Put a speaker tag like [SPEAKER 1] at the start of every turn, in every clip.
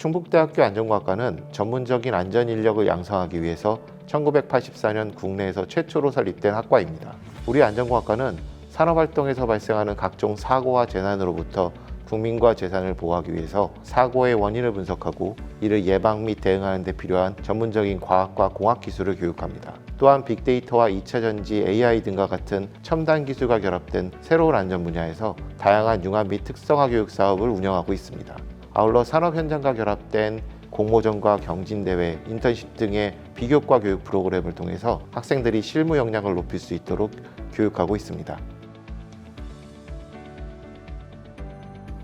[SPEAKER 1] 충북대학교 안전과학과는 전문적인 안전 인력을 양성하기 위해서 1984년 국내에서 최초로 설립된 학과입니다. 우리 안전과학과는 산업활동에서 발생하는 각종 사고와 재난으로부터 국민과 재산을 보호하기 위해서 사고의 원인을 분석하고 이를 예방 및 대응하는 데 필요한 전문적인 과학과 공학 기술을 교육합니다. 또한 빅데이터와 2차 전지, AI 등과 같은 첨단 기술과 결합된 새로운 안전 분야에서 다양한 융합 및 특성화 교육 사업을 운영하고 있습니다. 아울러 산업 현장과 결합된 공모전과 경진대회, 인턴십 등의 비교과 교육 프로그램을 통해서 학생들이 실무 역량을 높일 수 있도록 교육하고 있습니다.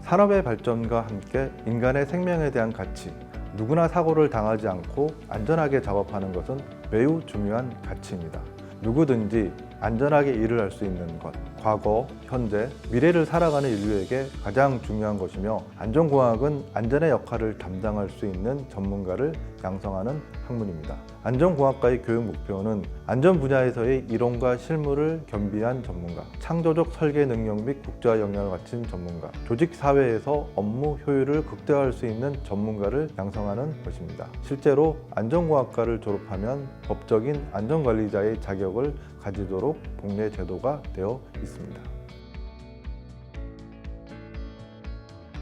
[SPEAKER 2] 산업의 발전과 함께 인간의 생명에 대한 가치, 누구나 사고를 당하지 않고 안전하게 작업하는 것은 매우 중요한 가치입니다. 누구든지 안전하게 일을 할 수 있는 것, 과거, 현재, 미래를 살아가는 인류에게 가장 중요한 것이며 안전공학은 안전의 역할을 담당할 수 있는 전문가를 양성하는 학문입니다. 안전공학과의 교육 목표는 안전 분야에서의 이론과 실무를 겸비한 전문가, 창조적 설계 능력 및 국제화 역량을 갖춘 전문가, 조직 사회에서 업무 효율을 극대화할 수 있는 전문가를 양성하는 것입니다. 실제로 안전공학과를 졸업하면 법적인 안전관리자의 자격을 가지도록 복례 제도가 되어 있습니다.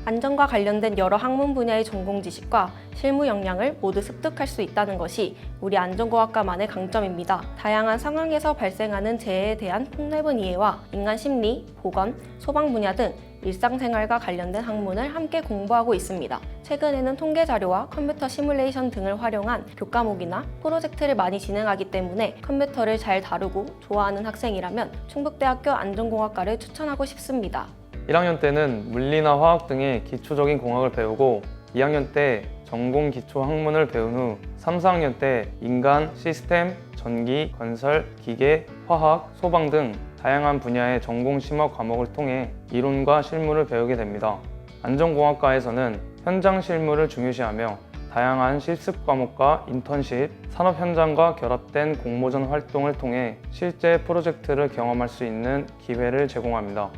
[SPEAKER 3] 안전과 관련된 여러 학문 분야의 전공 지식과 실무 역량을 모두 습득할 수 있다는 것이 우리 안전공학과만의 강점입니다. 다양한 상황에서 발생하는 재해에 대한 폭넓은 이해와 인간 심리, 보건, 소방 분야 등 일상생활과 관련된 학문을 함께 공부하고 있습니다. 최근에는 통계 자료와 컴퓨터 시뮬레이션 등을 활용한 교과목이나 프로젝트를 많이 진행하기 때문에 컴퓨터를 잘 다루고 좋아하는 학생이라면 충북대학교 안전공학과를 추천하고 싶습니다.
[SPEAKER 4] 1학년 때는 물리나 화학 등의 기초적인 공학을 배우고 2학년 때 전공 기초 학문을 배운 후 3, 4학년 때 인간, 시스템, 전기, 건설, 기계, 화학, 소방 등 다양한 분야의 전공 심화 과목을 통해 이론과 실무를 배우게 됩니다. 안전공학과에서는 현장 실무를 중요시하며 다양한 실습 과목과 인턴십, 산업 현장과 결합된 공모전 활동을 통해 실제 프로젝트를 경험할 수 있는 기회를 제공합니다.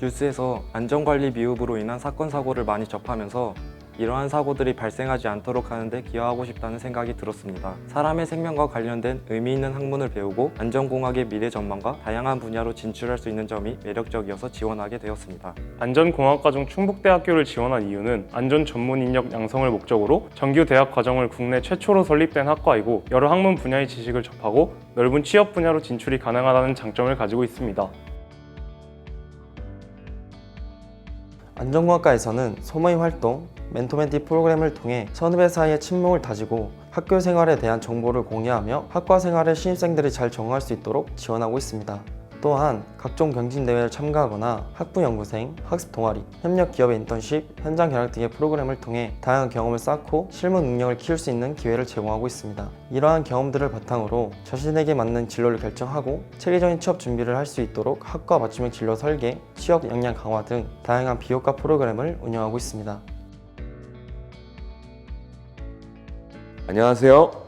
[SPEAKER 5] 뉴스에서 안전관리 미흡으로 인한 사건 사고를 많이 접하면서 이러한 사고들이 발생하지 않도록 하는데 기여하고 싶다는 생각이 들었습니다. 사람의 생명과 관련된 의미 있는 학문을 배우고 안전공학의 미래 전망과 다양한 분야로 진출할 수 있는 점이 매력적이어서 지원하게 되었습니다.
[SPEAKER 6] 안전공학과 중 충북대학교를 지원한 이유는 안전 전문 인력 양성을 목적으로 정규 대학 과정을 국내 최초로 설립된 학과이고 여러 학문 분야의 지식을 접하고 넓은 취업 분야로 진출이 가능하다는 장점을 가지고 있습니다.
[SPEAKER 7] 안전공학과에서는 소모임 활동, 멘토멘티 프로그램을 통해 선후배 사이의 친목을 다지고 학교 생활에 대한 정보를 공유하며 학과 생활을 신입생들이 잘 적응할 수 있도록 지원하고 있습니다. 또한 각종 경진대회를 참가하거나 학부연구생, 학습 동아리, 협력 기업의 인턴십, 현장 견학 등의 프로그램을 통해 다양한 경험을 쌓고 실무 능력을 키울 수 있는 기회를 제공하고 있습니다. 이러한 경험들을 바탕으로 자신에게 맞는 진로를 결정하고 체계적인 취업 준비를 할 수 있도록 학과 맞춤형 진로 설계, 취업 역량 강화 등 다양한 비효과 프로그램을 운영하고 있습니다.
[SPEAKER 8] 안녕하세요.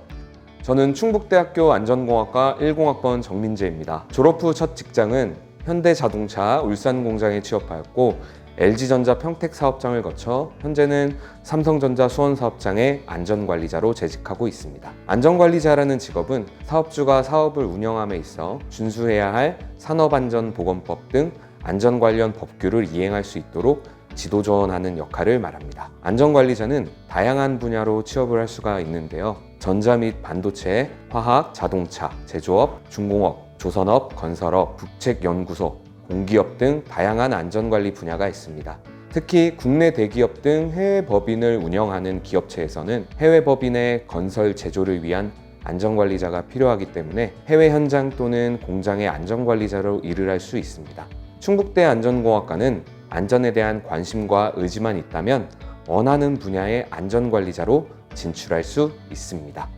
[SPEAKER 8] 저는 충북대학교 안전공학과 1공학번 정민재입니다. 졸업 후 첫 직장은 현대자동차 울산 공장에 취업하였고 LG전자 평택 사업장을 거쳐 현재는 삼성전자 수원 사업장의 안전관리자로 재직하고 있습니다. 안전관리자라는 직업은 사업주가 사업을 운영함에 있어 준수해야 할 산업안전보건법 등 안전 관련 법규를 이행할 수 있도록 지도 조언하는 역할을 말합니다. 안전관리자는 다양한 분야로 취업을 할 수가 있는데요. 전자 및 반도체, 화학, 자동차, 제조업, 중공업, 조선업, 건설업, 국책연구소, 공기업 등 다양한 안전관리 분야가 있습니다. 특히 국내 대기업 등 해외 법인을 운영하는 기업체에서는 해외 법인의 건설 제조를 위한 안전관리자가 필요하기 때문에 해외 현장 또는 공장의 안전관리자로 일을 할 수 있습니다. 충북대 안전공학과는 안전에 대한 관심과 의지만 있다면 원하는 분야의 안전관리자로 진출할 수 있습니다.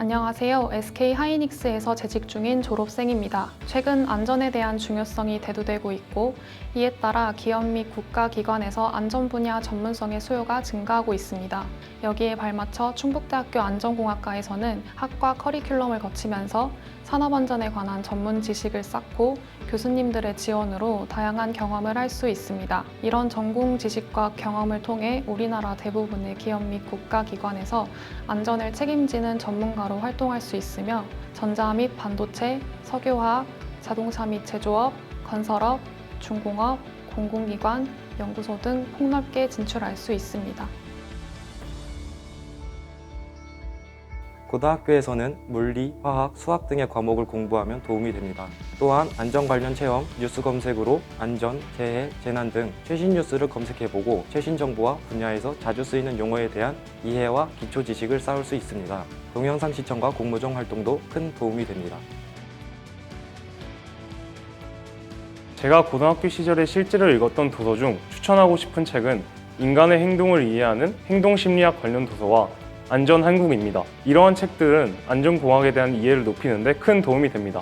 [SPEAKER 9] 안녕하세요. SK 하이닉스에서 재직 중인 졸업생입니다. 최근 안전에 대한 중요성이 대두되고 있고 이에 따라 기업 및 국가기관에서 안전 분야 전문성의 수요가 증가하고 있습니다. 여기에 발맞춰 충북대학교 안전공학과에서는 학과 커리큘럼을 거치면서 산업안전에 관한 전문 지식을 쌓고 교수님들의 지원으로 다양한 경험을 할 수 있습니다. 이런 전공 지식과 경험을 통해 우리나라 대부분의 기업 및 국가기관에서 안전을 책임지는 전문가 로 활동할 수 있으며 전자 및 반도체, 석유화학, 자동차 및 제조업, 건설업, 중공업, 공공기관, 연구소 등 폭넓게 진출할 수 있습니다.
[SPEAKER 5] 고등학교에서는 물리, 화학, 수학 등의 과목을 공부하면 도움이 됩니다. 또한 안전 관련 체험, 뉴스 검색으로 안전, 재해, 재난 등 최신 뉴스를 검색해보고 최신 정보와 분야에서 자주 쓰이는 용어에 대한 이해와 기초 지식을 쌓을 수 있습니다. 동영상 시청과 공모전 활동도 큰 도움이 됩니다.
[SPEAKER 6] 제가 고등학교 시절에 실제로 읽었던 도서 중 추천하고 싶은 책은 인간의 행동을 이해하는 행동심리학 관련 도서와 안전 한국입니다. 이러한 책들은 안전공학에 대한 이해를 높이는데 큰 도움이 됩니다.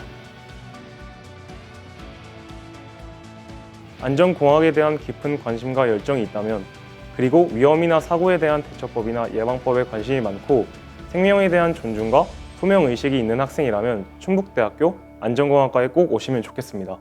[SPEAKER 6] 안전공학에 대한 깊은 관심과 열정이 있다면 그리고 위험이나 사고에 대한 대처법이나 예방법에 관심이 많고 생명에 대한 존중과 소명의식이 있는 학생이라면 충북대학교 안전공학과에 꼭 오시면 좋겠습니다.